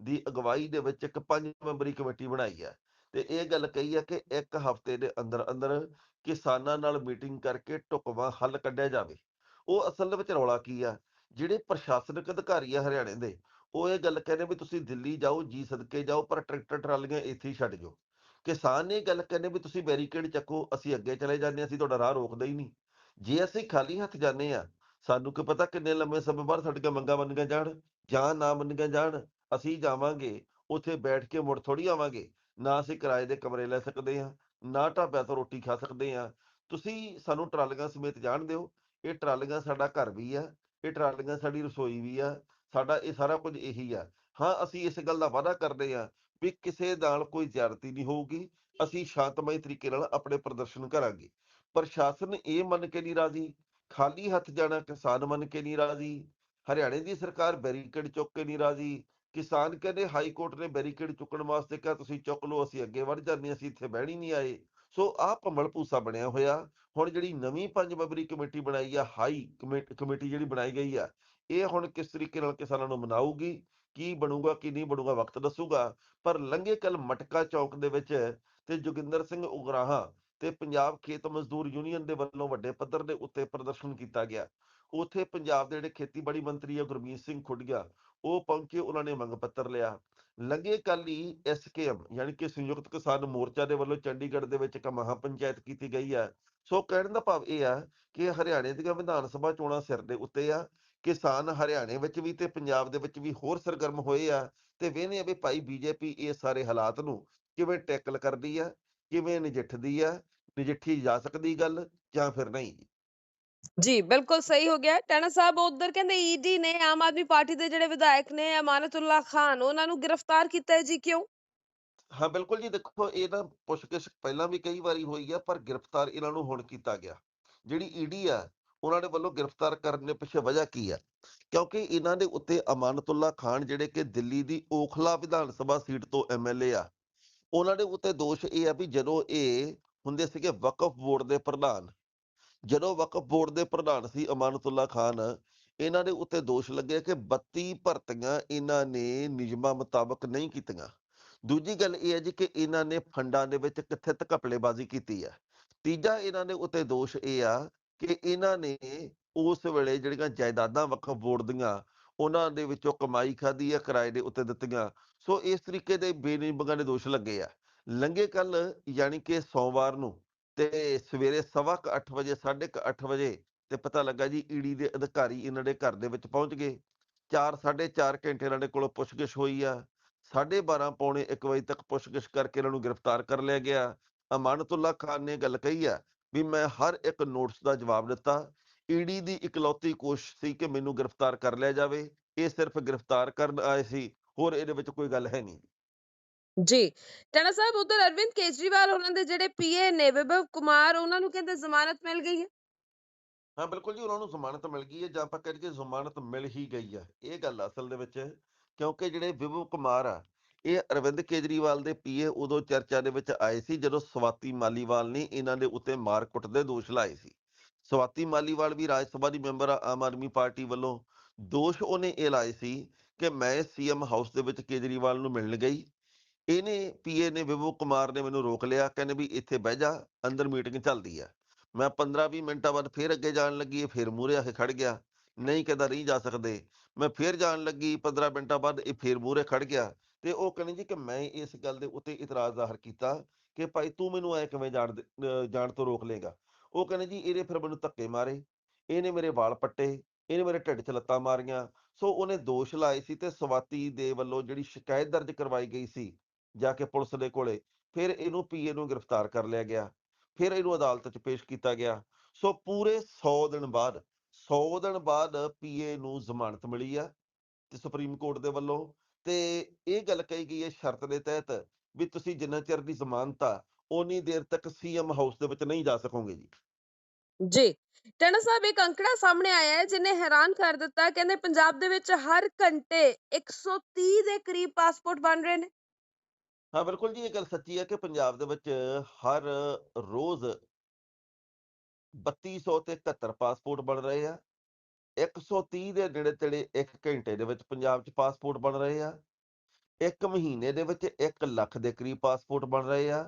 ਦੀ ਅਗਵਾਈ ਦੇ ਵਿੱਚ ਇੱਕ ਪੰਜ ਮੈਂਬਰੀ ਕਮੇਟੀ ਬਣਾਈ ਹੈ ਤੇ ਇਹ ਗੱਲ ਕਹੀ ਹੈ ਕਿ ਇੱਕ ਹਫ਼ਤੇ ਦੇ ਅੰਦਰ ਅੰਦਰ ਕਿਸਾਨਾਂ ਨਾਲ ਮੀਟਿੰਗ ਕਰਕੇ ਢੁਕਵਾਂ ਹੱਲ ਕੱਢਿਆ ਜਾਵੇ। ਉਹ ਅਸਲ ਵਿੱਚ ਰੌਲਾ ਕੀ ਆ? ਜਿਹੜੇ ਪ੍ਰਸ਼ਾਸਨਿਕ ਅਧਿਕਾਰੀ ਆ ਹਰਿਆਣੇ ਦੇ, ਉਹ ਇਹ ਗੱਲ ਕਹਿੰਦੇ ਵੀ ਤੁਸੀਂ ਦਿੱਲੀ ਜਾਓ, ਜੀ ਸਦਕੇ ਜਾਓ, ਪਰ ਟਰੈਕਟਰ ਟਰਾਲੀਆਂ ਇੱਥੇ ਹੀ ਛੱਡ ਜਾਓ। ਕਿਸਾਨ ਇਹ ਗੱਲ ਕਹਿੰਦੇ ਵੀ ਤੁਸੀਂ ਬੈਰੀਕੇਡ ਚੱਕੋ, ਅਸੀਂ ਅੱਗੇ ਚਲੇ ਜਾਂਦੇ ਹਾਂ, ਅਸੀਂ ਤੁਹਾਡਾ ਰਾਹ ਰੋਕਦੇ ਹੀ ਨਹੀਂ। ਜੇ ਅਸੀਂ ਖਾਲੀ ਹੱਥ ਜਾਂਦੇ ਆ ਸਾਨੂੰ ਕੀ ਪਤਾ ਕਿੰਨੇ ਲੰਮੇ ਸਮੇਂ ਬਾਅਦ ਸਾਡੀਆਂ ਮੰਗਾਂ ਮੰਨੀਆਂ ਜਾਣ, ਜਾਂ ਨਾ ਮੰਨੀਆਂ ਜਾਣ, ਅਸੀਂ ਜਾਵਾਂਗੇ, ਉੱਥੇ ਬੈਠ ਕੇ ਮੁੜ ਥੋੜੀ ਆਵਾਂਗੇ। ਨਾ ਅਸੀਂ ਕਿਰਾਏ ਦੇ ਕਮਰੇ ਲੈ ਸਕਦੇ ਹਾਂ, ਨਾ ਢਾਬਿਆਂ ਤੋਂ ਰੋਟੀ ਖਾ ਸਕਦੇ ਹਾਂ। ਤੁਸੀਂ ਸਾਨੂੰ ਟਰਾਲੀਆਂ ਸਮੇਤ ਜਾਣ ਦਿਓ, ਇਹ ਟਰਾਲੀਆਂ ਸਾਡਾ ਘਰ ਵੀ ਆ ਇਹ ਟਰਾਲੀਆਂ ਸਾਡੀ ਰਸੋਈ ਵੀ ਆ, ਸਾਡਾ ਇਹ ਸਾਰਾ ਕੁਝ ਇਹੀ ਆ। ਹਾਂ, ਅਸੀਂ ਇਸ ਗੱਲ ਦਾ ਵਾਅਦਾ ਕਰਦੇ ਆ ਵੀ ਕਿਸੇ ਨਾਲ ਕੋਈ ਜ਼ਿਆਦਤੀ ਨਹੀਂ ਹੋਊਗੀ, ਅਸੀਂ ਸ਼ਾਂਤਮਈ ਤਰੀਕੇ ਨਾਲ ਆਪਣੇ ਪ੍ਰਦਰਸ਼ਨ ਕਰਾਂਗੇ। ਪ੍ਰਸ਼ਾਸਨ ਇਹ ਮੰਨ ਕੇ ਨਹੀਂ ਰਾਜ਼ੀ, ਖਾਲੀ ਹੱਥ ਜਾਣਾ ਕਿਸਾਨ ਮੰਨ ਕੇ ਨਹੀਂ ਰਾਜ਼ੀ, ਹਰਿਆਣੇ ਦੀ ਸਰਕਾਰ ਬੈਰੀਕੇਡ ਚੁੱਕ ਕੇ ਨਹੀਂ ਰਾਜ਼ੀ। ਕਿਸਾਨ ਕਹਿੰਦੇ ਹਾਈ ਕੋਰਟ ਨੇ ਬੈਰੀਕੇਡ ਚੁੱਕਣ ਵਾਸਤੇ ਕਿਹਾ, ਤੁਸੀਂ ਚੁੱਕ ਲਓ, ਅਸੀਂ ਅੱਗੇ ਵਧ ਜਾਂਦੇ ਅਸੀਂ ਇੱਥੇ ਬਹਿਣੀ ਨਹੀਂ ਆਏ। ਸੋ ਆਹ ਭੰਬਲ ਭੂਸਾ ਬਣਿਆ ਹੋਇਆ। ਹੁਣ ਜਿਹੜੀ ਨਵੀਂ ਪੰਜ ਮੈਂਬਰੀ ਕਮੇਟੀ ਬਣਾਈ ਆ, ਹਾਈ ਕਮੇਟੀ ਜਿਹੜੀ ਬਣਾਈ ਗਈ ਆ, ਇਹ ਹੁਣ ਕਿਸ ਤਰੀਕੇ ਨਾਲ ਕਿਸਾਨਾਂ ਨੂੰ ਮਨਾਊਗੀ, ਕੀ ਬਣੂਗਾ, ਕੀ ਨਹੀਂ ਬਣੂਗਾ, ਵਕਤ ਦੱਸੂਗਾ। ਪਰ ਲੰਘੇ ਕੱਲ ਮਟਕਾ ਚੌਕ ਦੇ ਵਿੱਚ ਤੇ ਜੋਗਿੰਦਰ ਸਿੰਘ ਉਗਰਾਹਾਂ ਤੇ ਪੰਜਾਬ ਖੇਤ ਮਜ਼ਦੂਰ ਯੂਨੀਅਨ ਦੇ ਵੱਲੋਂ ਵੱਡੇ ਪੱਧਰ ਦੇ ਉੱਤੇ ਪ੍ਰਦਰਸ਼ਨ ਕੀਤਾ ਗਿਆ। ਉਥੇ ਪੰਜਾਬ ਦੇ ਜਿਹੜੇ ਖੇਤੀਬਾੜੀ ਮੰਤਰੀ ਆ ਗੁਰਮੀਤ ਸਿੰਘ ਖੁੱਡੀਆ, ਉਹ ਪਹੁੰਚੇ, ਉਹਨਾਂ ਨੇ ਮੰਗ ਪੱਤਰ ਲਿਆ। ਲੰਘੇ ਕੱਲ ਹੀ ਐਸਕੇਐਮ ਯਾਨੀ ਕਿ ਸੰਯੁਕਤ ਕਿਸਾਨ ਮੋਰਚਾ ਦੇ ਵੱਲੋਂ ਚੰਡੀਗੜ੍ਹ ਦੇ ਵਿੱਚ ਇੱਕ ਮਹਾ ਪੰਚਾਇਤ ਕੀਤੀ ਗਈ ਆ। ਸੋ ਕਹਿਣ ਦਾ ਭਾਵ ਇਹ ਆ ਕਿ ਹਰਿਆਣੇ ਦੀਆਂ ਵਿਧਾਨ ਸਭਾ ਚੋਣਾਂ ਸਿਰ ਦੇ ਉੱਤੇ ਆ। ਕਿਸਾਨ ਹਰਿਆਣੇ ਵਿੱਚ ਵੀ ਤੇ ਪੰਜਾਬ ਦੇ ਵਿੱਚ ਵੀ ਹੋਰ ਸਰਗਰਮ ਹੋਏ ਆ ਤੇ ਵੇਖਦੇ ਆ ਵੀ ਭਾਈ ਬੀਜੇਪੀ ਇਹ ਸਾਰੇ ਹਾਲਾਤ ਨੂੰ ਕਿਵੇਂ ਟੈਕਲ ਕਰਦੀ ਆ, ਕਿਵੇਂ ਨਜਿੱਠਦੀ ਆ, ਨਜਿੱਠੀ ਜਾ ਸਕਦੀ ਗੱਲ ਜਾਂ ਫਿਰ ਨਹੀਂ। ਜੀ, ਬਿਲਕੁਲ ਸਹੀ ਹੋ ਗਿਆ। ਟਾਣਾ ਸਾਹਿਬ ਉਧਰ ਕਹਿੰਦੇ ਈਡੀ ਨੇ ਆਮ ਆਦਮੀ ਪਾਰਟੀ ਦੇ ਜਿਹੜੇ ਵਿਧਾਇਕ ਨੇ, ਅਮਾਨਤੁੱਲਾ ਖਾਨ, ਉਹਨਾਂ ਨੂੰ ਗ੍ਰਿਫਤਾਰ ਕੀਤਾ ਹੈ ਜੀ ਕਿਉਂ? ਹਾਂ, ਬਿਲਕੁਲ ਜੀ, ਦੇਖੋ ਇਹ ਤਾਂ ਪੁੱਛਗਿੱਛ ਪਹਿਲਾਂ ਵੀ ਕਈ ਵਾਰੀ ਹੋਈ ਆ, ਪਰ ਗ੍ਰਿਫਤਾਰ ਇਹਨਾਂ ਨੂੰ ਹੁਣ ਕੀਤਾ ਗਿਆ। ਜਿਹੜੀ ਈਡੀ ਆ, ਉਹਨਾਂ ਦੇ ਵੱਲੋਂ ਗ੍ਰਿਫਤਾਰ ਕਰਨ ਦੇ ਪਿੱਛੇ ਵਜ੍ਹਾ ਕੀ ਆ? ਕਿਉਂਕਿ ਇਹਨਾਂ ਦੇ ਉੱਤੇ ਅਮਾਨਤੁੱਲਾ ਖਾਨ ਜਿਹੜੇ ਕਿ ਦਿੱਲੀ ਦੀ ਓਖਲਾ ਵਿਧਾਨ ਸਭਾ ਸੀਟ ਤੋਂ ਐਮਐਲਏ ਆ, ਉਹਨਾਂ ਦੇ ਉੱਤੇ ਦੋਸ਼ ਇਹ ਆ ਵੀ ਜਦੋਂ ਇਹ ਹੁੰਦੇ ਸੀਗੇ ਵਕਫ ਬੋਰਡ ਦੇ ਪ੍ਰਧਾਨ ਜਦੋਂ ਵਕਫ ਬੋਰਡ ਦੇ ਪ੍ਰਧਾਨ ਸੀ ਅਮਾਨਤੁੱਲਾ ਖਾਨ, ਇਹਨਾਂ ਦੇ ਉੱਤੇ ਦੋਸ਼ ਲੱਗੇ ਕਿ 32 ਭਰਤੀਆਂ ਇਹਨਾਂ ਨੇ ਨਿਯਮਾਂ ਮੁਤਾਬਕ ਨਹੀਂ ਕੀਤੀਆਂ। ਦੂਜੀ ਗੱਲ ਇਹ ਹੈ ਜੀ ਕਿ ਇਹਨਾਂ ਨੇ ਫੰਡਾਂ ਦੇ ਵਿੱਚ ਕਿੱਥੇ ਘਪਲੇਬਾਜ਼ੀ ਕੀਤੀ ਹੈ। ਤੀਜਾ ਇਹਨਾਂ ਦੇ ਉੱਤੇ ਦੋਸ਼ ਇਹ ਆ ਕਿ ਇਹਨਾਂ ਨੇ ਉਸ ਵੇਲੇ ਜਿਹੜੀਆਂ ਜਾਇਦਾਦਾਂ ਵਕਫ ਬੋਰਡ ਦੀਆਂ, ਉਹਨਾਂ ਦੇ ਵਿੱਚੋਂ ਕਮਾਈ ਖਾਦੀ ਹੈ ਕਿਰਾਏ ਦੇ ਉੱਤੇ ਦਿੱਤੀਆਂ। ਸੋ ਇਸ ਤਰੀਕੇ ਦੇ ਬੇਨਿਯਮਾਂ ਦੇ ਦੋਸ਼ ਲੱਗੇ ਆ। ਲੰਗੇ ਕੱਲ ਯਾਨੀ ਕਿ ਸੋਮਵਾਰ ਨੂੰ ਤੇ ਸਵੇਰੇ ਸਵਾ ਕੁ ਅੱਠ ਵਜੇ, ਸਾਢੇ ਕੁ ਅੱਠ ਵਜੇ ਤੇ ਪਤਾ ਲੱਗਾ ਜੀ ਈਡੀ ਦੇ ਅਧਿਕਾਰੀ ਇਹਨਾਂ ਦੇ ਘਰ ਦੇ ਵਿੱਚ ਪਹੁੰਚ ਗਏ। 4 4.5 ਘੰਟੇ ਇਹਨਾਂ ਦੇ ਕੋਲੋਂ ਪੁੱਛਗਿੱਛ ਹੋਈ ਆ। 12:30 ਪੌਣੇ 1 ਵਜੇ ਤੱਕ ਪੁੱਛਗਿੱਛ ਕਰਕੇ ਇਹਨਾਂ ਨੂੰ ਗ੍ਰਿਫਤਾਰ ਕਰ ਲਿਆ ਗਿਆ। ਅਮਾਨਤੁੱਲਾ ਖਾਨ ਨੇ ਗੱਲ ਕਹੀ ਆ ਵੀ ਮੈਂ ਹਰ ਇੱਕ ਨੋਟਸ ਦਾ ਜਵਾਬ ਦਿੱਤਾ। ਈਡੀ ਦੀ ਇਕਲੌਤੀ ਕੋਸ਼ਿਸ਼ ਸੀ ਕਿ ਮੈਨੂੰ ਗ੍ਰਿਫਤਾਰ ਕਰ ਲਿਆ ਜਾਵੇ। ਇਹ ਸਿਰਫ ਗ੍ਰਿਫਤਾਰ ਕਰਨ ਆਏ ਸੀ। ਹੋਰ ਇਹਦੇ ਵਿੱਚ ਕੋਈ ਗੱਲ ਹੈ ਨਹੀਂ। ਜੀ ਟਾਣਾ ਸਾਹਿਬ ਉਧਰ ਅਰਵਿੰਦ ਕੇਜਰੀਵਾਲ ਉਹਨਾਂ ਦੇ ਜਿਹੜੇ ਪੀਏ ਨੇ, ਵਿਭਵ ਕੁਮਾਰ, ਉਹਨਾਂ ਨੂੰ ਕਹਿੰਦੇ ਜ਼ਮਾਨਤ ਮਿਲ ਗਈ ਹੈ? ਹਾਂ, ਬਿਲਕੁਲ ਜੀ, ਉਹਨਾਂ ਨੂੰ ਜ਼ਮਾਨਤ ਮਿਲ ਗਈ ਹੈ ਜਾਂ ਆਪਾਂ ਕਹਿ ਜ਼ਮਾਨਤ ਮਿਲ ਹੀ ਗਈ ਹੈ। ਇਹ ਗੱਲ ਅਸਲ ਦੇ ਵਿੱਚ ਕਿਉਂਕਿ ਜਿਹੜੇ ਵਿਭਵ ਕੁਮਾਰ ਆ, ਇਹ ਅਰਵਿੰਦ ਕੇਜਰੀਵਾਲ ਦੇ ਪੀਏ ਉਦੋਂ ਚਰਚਾ ਦੇ ਵਿੱਚ ਆਏ ਸੀ ਜਦੋਂ ਸਵਾਤੀ ਮਾਲੀਵਾਲ ਨੇ ਇਹਨਾਂ ਦੇ ਉੱਤੇ ਮਾਰਕੁੱਟ ਦੇ ਦੋਸ਼ ਲਾਏ ਸੀ। ਸਵਾਤੀ ਮਾਲੀਵਾਲ ਵੀ ਰਾਜ ਸਭਾ ਦੀ ਮੈਂਬਰ ਆ, ਆਮ ਆਦਮੀ ਪਾਰਟੀ ਵੱਲੋਂ। ਦੋਸ਼ ਉਹਨੇ ਇਹ ਲਾਏ ਸੀ ਕਿ ਮੈਂ ਸੀਐਮ ਹਾਊਸ ਦੇ ਵਿੱਚ ਕੇਜਰੀਵਾਲ ਨੂੰ ਮਿਲਣ ਗਈ। ਇਹਨੇ ਪੀਏ ਨੇ ਵਿਭੂ ਕੁਮਾਰ ਨੇ ਮੈਨੂੰ ਰੋਕ ਲਿਆ, ਕਹਿੰਦੇ ਵੀ ਇੱਥੇ ਬਹਿ ਜਾ, ਅੰਦਰ ਮੀਟਿੰਗ ਚੱਲਦੀ ਆ। ਮੈਂ 15-20 ਮਿੰਟਾਂ ਬਾਅਦ ਫੇਰ ਅੱਗੇ ਜਾਣ ਲੱਗੀ, ਇਹ ਫੇਰ ਮੂਹਰੇ ਆ ਕੇ ਖੜ ਗਿਆ। ਨਹੀਂ ਕਹਿੰਦਾ ਨਹੀਂ ਜਾ ਸਕਦੇ। ਮੈਂ ਫੇਰ ਜਾਣ ਲੱਗੀ 15 ਮਿੰਟਾਂ ਬਾਅਦ ਇਹ ਫੇਰ ਮੂਹਰੇ ਖੜ ਗਿਆ। ਤੇ ਉਹ ਕਹਿੰਦੇ ਜੀ ਕਿ ਮੈਂ ਇਸ ਗੱਲ ਦੇ ਉੱਤੇ ਇਤਰਾਜ਼ ਜ਼ਾਹਰ ਕੀਤਾ ਕਿ ਭਾਈ ਤੂੰ ਮੈਨੂੰ ਐ ਕਿਵੇਂ ਜਾਣ ਦੇ- ਅਹ ਜਾਣ ਤੋਂ ਰੋਕ ਲੇਗਾ ਉਹ ਕਹਿੰਦੇ ਜੀ ਇਹਨੇ ਫਿਰ ਮੈਨੂੰ ਧੱਕੇ ਮਾਰੇ। ਇਹਨੇ ਮੇਰੇ ਵਾਲ ਪੱਟੇ, ਇਹਨੇ ਮੇਰੇ ਢਿੱਡ 'ਚ ਲੱਤਾਂ ਮਾਰੀਆਂ। ਸੋ ਉਹਨੇ ਦੋਸ਼ ਲਾਏ ਸੀ ਤੇ ਸਵਾਤੀ ਦੇ ਵੱਲੋਂ ਜਿਹੜੀ ਸ਼ਿਕਾਇਤ ਦਰਜ ਕਰਵਾਈ ਗਈ ਸੀ ਜਾ ਕੇ ਪੁਲਿਸ ਦੇ ਕੋਲੇ, ਫਿਰ ਇਹਨੂੰ ਪੀਏ ਨੂੰ ਗ੍ਰਿਫਤਾਰ ਕਰ ਲਿਆ ਗਿਆ, ਫਿਰ ਇਹਨੂੰ ਅਦਾਲਤ 'ਚ ਪੇਸ਼ ਕੀਤਾ ਗਿਆ। ਸੋ ਪੂਰੇ 100 ਦਿਨ ਬਾਅਦ 100 ਦਿਨ ਬਾਅਦ ਪੀਏ ਨੂੰ ਜ਼ਮਾਨਤ ਮਿਲੀ ਆ ਤੇ ਸੁਪਰੀਮ ਕੋਰਟ ਦੇ ਵੱਲੋਂ ਤੇ ਇਹ ਗੱਲ ਕਹੀ ਗਈ ਹੈ ਸ਼ਰਤ ਦੇ ਤਹਿਤ ਵੀ ਤੁਸੀਂ ਜਿੰਨਾ ਚਿਰ ਦੀ ਜ਼ਮਾਨਤ ਆ ਉਨੀ ਦੇਰ ਤੱਕ ਸੀਐਮ ਹਾਊਸ ਦੇ ਵਿੱਚ ਨਹੀਂ ਜਾ ਸਕੋਗੇ ਜੀ। ਜੀ ਟਾਣਾ ਸਾਹਿਬ ਇੱਕ ਅੰਕੜਾ ਸਾਹਮਣੇ ਆਇਆ ਹੈ ਜਿਹਨੇ ਹੈਰਾਨ ਕਰ ਦਿੱਤਾ, ਕਹਿੰਦੇ ਪੰਜਾਬ ਦੇ ਵਿੱਚ ਹਰ ਘੰਟੇ 130 ਦੇ ਕਰੀਬ ਪਾਸਪੋਰਟ ਬਣ ਰਹੇ ਨੇ। ਹਾਂ, ਬਿਲਕੁਲ ਜੀ, ਇਹ ਗੱਲ ਸੱਚੀ ਹੈ ਕਿ ਪੰਜਾਬ ਦੇ ਵਿੱਚ ਹਰ ਰੋਜ਼ 3200 ਤੇ 71 ਪਾਸਪੋਰਟ ਬਣ ਰਹੇ ਆ 130 ਦੇ ਨੇੜੇ ਤੇੜੇ ਇੱਕ ਘੰਟੇ ਦੇ ਵਿੱਚ ਪੰਜਾਬ 'ਚ ਪਾਸਪੋਰਟ ਬਣ ਰਹੇ ਆ, ਇੱਕ ਮਹੀਨੇ ਦੇ ਵਿੱਚ 1 ਲੱਖ ਦੇ ਕਰੀਬ ਪਾਸਪੋਰਟ ਬਣ ਰਹੇ ਆ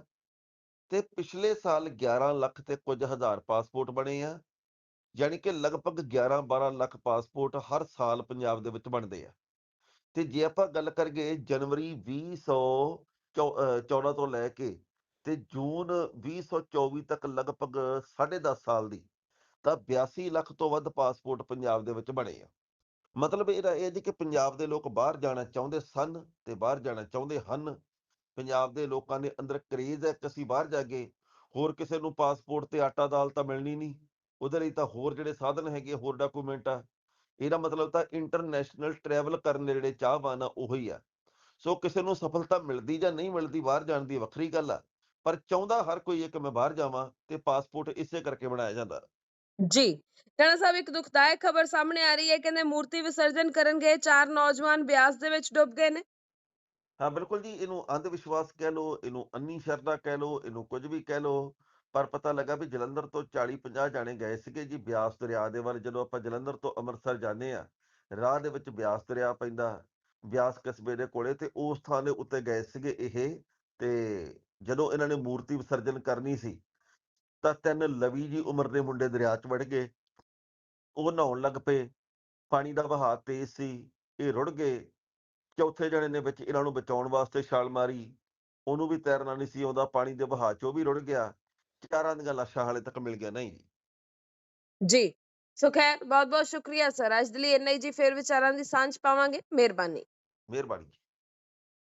ਤੇ ਪਿਛਲੇ ਸਾਲ 11 ਲੱਖ ਤੇ ਕੁਝ ਹਜ਼ਾਰ ਪਾਸਪੋਰਟ ਬਣੇ ਆ, ਯਾਨੀ ਕਿ ਲਗਭਗ 11-12 ਲੱਖ ਪਾਸਪੋਰਟ ਹਰ ਸਾਲ ਪੰਜਾਬ ਦੇ ਵਿੱਚ ਬਣਦੇ ਆ। ਤੇ ਜੇ ਆਪਾਂ ਗੱਲ ਕਰੀਏ ਜਨਵਰੀ 2014 ਤੋਂ ਲੈ ਕੇ ਤੇ ਜੂਨ 2024 ਤੱਕ ਲਗਭਗ 10.5 ਸਾਲ ਦੀ, ਤਾਂ 82 ਲੱਖ ਤੋਂ ਵੱਧ ਪਾਸਪੋਰਟ ਪੰਜਾਬ ਦੇ ਵਿੱਚ ਬਣੇ ਆ। ਮਤਲਬ ਇਹਦਾ ਇਹ ਜੀ ਕਿ ਪੰਜਾਬ ਦੇ ਲੋਕ ਬਾਹਰ ਜਾਣਾ ਚਾਹੁੰਦੇ ਸਨ ਤੇ ਬਾਹਰ ਜਾਣਾ ਚਾਹੁੰਦੇ ਹਨ। ਪੰਜਾਬ ਦੇ ਲੋਕਾਂ ਦੇ ਅੰਦਰ ਕਰੇਜ਼ ਹੈ ਕਿ ਅਸੀਂ ਬਾਹਰ ਜਾਗੇ ਹੋਰ ਕਿਸੇ ਨੂੰ ਪਾਸਪੋਰਟ ਤੇ ਆਟਾ ਦਾਲ ਤਾਂ ਮਿਲਣੀ ਨਹੀਂ, ਉਹਦੇ ਲਈ ਤਾਂ ਹੋਰ ਜਿਹੜੇ ਸਾਧਨ ਹੈਗੇ ਹੋਰ ਡਾਕੂਮੈਂਟ ਆ। ਇਹਦਾ ਮਤਲਬ ਤਾਂ ਇੰਟਰਨੈਸ਼ਨਲ ਟਰੈਵਲ ਕਰਨ ਦੇ ਜਿਹੜੇ ਚਾਹਵਾਨ ਆ, ਉਹੀ ਆ। ਸੋ ਕਿਸੇ ਨੂੰ ਸਫਲਤਾ ਮਿਲਦੀ ਜਾਂ ਨਹੀਂ ਮਿਲਦੀ ਬਾਹਰ ਜਾਣ ਦੀ ਵੱਖਰੀ ਗੱਲ ਆ। ਪਰ ਚਾਹੁੰਦਾ ਹਰ ਕੋਈ ਹੈ ਕਿ ਮੈਂ ਬਾਹਰ ਜਾਵਾਂ ਤੇ ਪਾਸਪੋਰਟ ਇਸੇ ਕਰਕੇ ਬਣਾਇਆ ਜਾਂਦਾ। ਜੀ ਟਾਣਾ ਸਾਹਿਬ ਇੱਕ ਦੁਖਦਾਇਕ ਖਬਰ ਸਾਹਮਣੇ ਆ ਰਹੀ ਹੈ ਕਹਿੰਦੇ ਮੂਰਤੀ ਵਿਸਰਜਨ ਕਰਨ ਗਏ ਚਾਰ ਨੌਜਵਾਨ ਬਿਆਸ ਦੇ ਵਿੱਚ ਡੁੱਬ ਗਏ ਨੇ। ਹਾਂ ਬਿਲਕੁਲ ਜੀ ਇਹਨੂੰ ਅੰਧ ਵਿਸ਼ਵਾਸ ਕਹਿ ਲਓ ਇਹਨੂੰ ਅੰਨੀ ਸ਼ਰਧਾ ਕਹਿ ਲਓ ਇਹਨੂੰ ਕੁਝ ਵੀ ਕਹਿ ਲਓ ਪਰ ਪਤਾ ਲੱਗਾ ਵੀ ਜਲੰਧਰ ਤੋਂ 40 50 ਜਾਣੇ ਗਏ ਸੀਗੇ ਜੀ ਬਿਆਸ ਦਰਿਆ ਦੇ ਵੱਲ ਜਦੋਂ ਆਪਾਂ ਜਲੰਧਰ ਤੋਂ ਅੰਮ੍ਰਿਤਸਰ ਜਾਂਦੇ ਆ ਰਾਹ ਦੇ ਵਿੱਚ ਬਿਆਸ ਦਰਿਆ ਪੈਂਦਾ। ਬਿਆਸ ਕਸਬੇ ਦੇ ਕੋਲੇ ਤੇ ਉਸ ਥਾਂ ਦੇ ਉੱਤੇ ਗਏ ਸੀਗੇ ਇਹ। ਤੇ ਜਦੋਂ ਇਹਨਾਂ ਨੇ ਮੂਰਤੀ ਵਿਸਰਜਨ ਕਰਨੀ ਸੀ, ਤਾਂ ਤਿੰਨ ਲਵੀ ਜੀ ਉਮਰ ਦੇ ਮੁੰਡੇ ਦਰਿਆ 'ਚ ਵੜ ਗਏ। ਉਹ ਨਹਾਉਣ ਲੱਗ ਪਏ। ਪਾਣੀ ਦਾ ਵਹਾਅ ਤੇਜ਼ ਸੀ। ਇਹ ਰੁੜ ਗਏ। ਚੌਥੇ ਜਣੇ ਨੇ ਵਿੱਚ ਇਹਨਾਂ ਨੂੰ ਬਚਾਉਣ ਵਾਸਤੇ ਛਾਲ ਮਾਰੀ। ਉਹਨੂੰ ਵੀ ਤੈਰਨਾ ਨਹੀਂ ਸੀ ਆਉਂਦਾ। ਪਾਣੀ ਦੇ ਵਹਾਅ 'ਚ ਉਹ ਵੀ ਰੁੜ ਗਿਆ। ਚਾਰਾਂ ਦੀਆਂ ਲਾਸ਼ਾਂ ਹਾਲੇ ਤੱਕ ਮਿਲ ਗਿਆ ਨਹੀਂ। ਜੀ। ਜੀ ਸੋ ਖੈਰ ਬਹੁਤ ਬਹੁਤ ਸ਼ੁਕਰੀਆ, ਸਰ। ਅੱਜ ਦੇ ਲਈ ਇੰਨਾ ਹੀ ਜੀ। ਫਿਰ ਵਿਚਾਰਾਂ ਦੀ ਸਾਂਝ ਪਾਵਾਂਗੇ। ਮਿਹਰਬਾਨੀ। ਮਿਹਰਬਾਨੀ